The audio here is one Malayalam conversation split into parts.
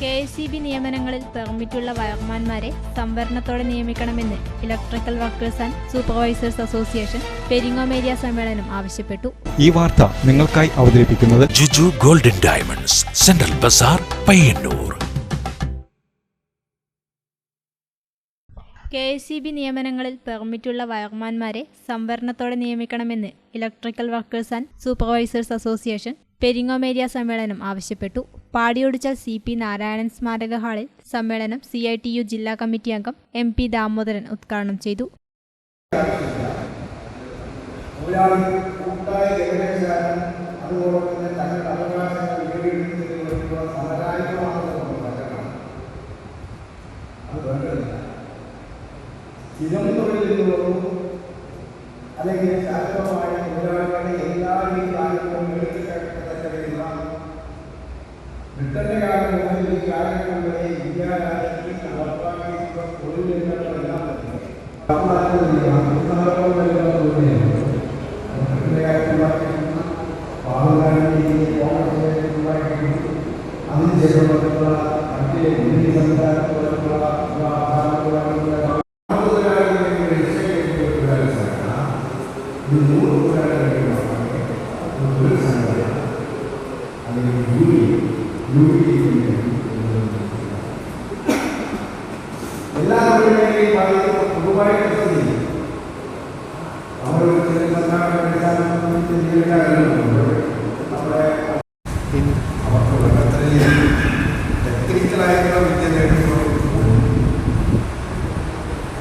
കെ എസ് ഇ ബി നിയമനങ്ങളിൽ പെർമിറ്റുള്ള വയർമാൻമാരെ സംവരണത്തോടെ നിയമിക്കണമെന്ന് electrical workers and supervisors association പെരിങ്ങോമേരിയ സമ്മേളനം ആവശ്യപ്പെട്ടു. ഈ വാർത്ത നിങ്ങൾക്കായി അവതരിപ്പിക്കുന്നത് Juju golden diamonds central bazaar Payyanur. K S E B നിയമനങ്ങളിൽ പെർമിറ്റുള്ള വയർമാൻമാരെ സംവരണത്തോടെ നിയമിക്കണമെന്ന് electrical workers and supervisors association പെരിങ്ങോമേരിയ സമ്മേളനം ആവശ്യപ്പെട്ടു. പാടിയൊടിച്ച സി പി നാരായണൻ സ്മാരക ഹാളിൽ സമ്മേളനം സി ഐ ടി യു ജില്ലാ കമ്മിറ്റി അംഗം എം പി ദാമോദരൻ ഉദ്ഘാടനം ചെയ്തു. അല്ലെങ്കിൽ കൂട്ടായ ಬ್ರಿಟನ್ ಕಾರ್ಯಕ್ರಮದಲ್ಲಿ ಈ ಕಾರ್ಯಕ್ರಮದಲ್ಲಿ ಇಂದಿರಾ ಗಾಂಧಿ ಮಹಾತ್ಮಾ ಗಾಂಧಿ ಮೂರು തൊഴിലാളികളെയും ഭാഗത്ത് ടെക്നിക്കലായിട്ടുള്ള വിദ്യ നേടുമ്പോൾ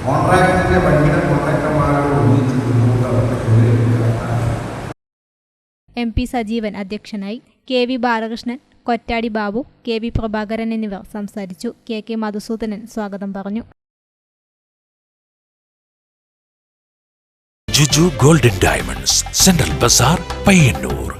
കോൺട്രാക്ടിന്റെ കോൺട്രാക്ടർമാരോട് ഒന്നിച്ച് ബുദ്ധിമുട്ട് അവർക്ക് എം പി സജീവൻ അധ്യക്ഷനായി K V Balakrishnan Kottadi Babu K V Prabhakaran എന്നിവർ സംസാരിച്ചു. കെ കെ മധുസൂദനൻ സ്വാഗതം പറഞ്ഞു. Juju golden diamonds central bazaar Payyanur.